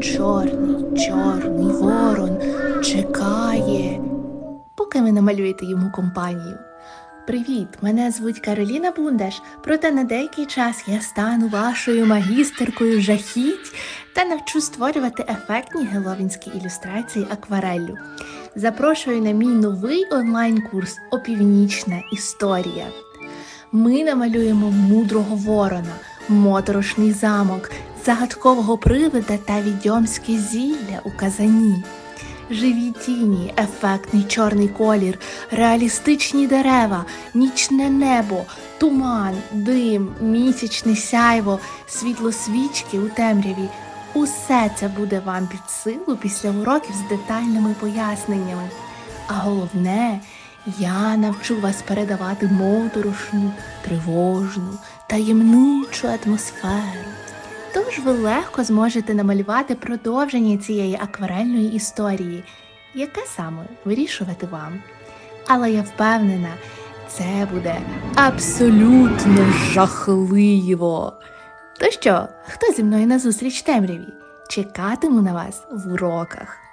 Чорний, чорний ворон чекає, поки ви намалюєте йому компанію. Привіт, мене звуть Кароліна Бундаш, проте на деякий час я стану вашою магістеркою жахіть та навчу створювати ефектні геловінські ілюстрації аквареллю. Запрошую на мій новий онлайн-курс Опівнічна історія. Ми намалюємо мудрого ворона, моторошний замок, загадкового привида та відьомське зілля у казані. Живі тіні, ефектний чорний колір, реалістичні дерева, нічне небо, туман, дим, місячне сяйво, світло свічки у темряві. Усе це буде вам під силу після уроків з детальними поясненнями. А головне, я навчу вас передавати моторошну, тривожну, таємничу атмосферу. Тож ви легко зможете намалювати продовження цієї акварельної історії, яке саме вирішувати вам. Але я впевнена, це буде абсолютно жахливо. То що, хто зі мною на зустріч темряві? Чекатиму на вас в уроках.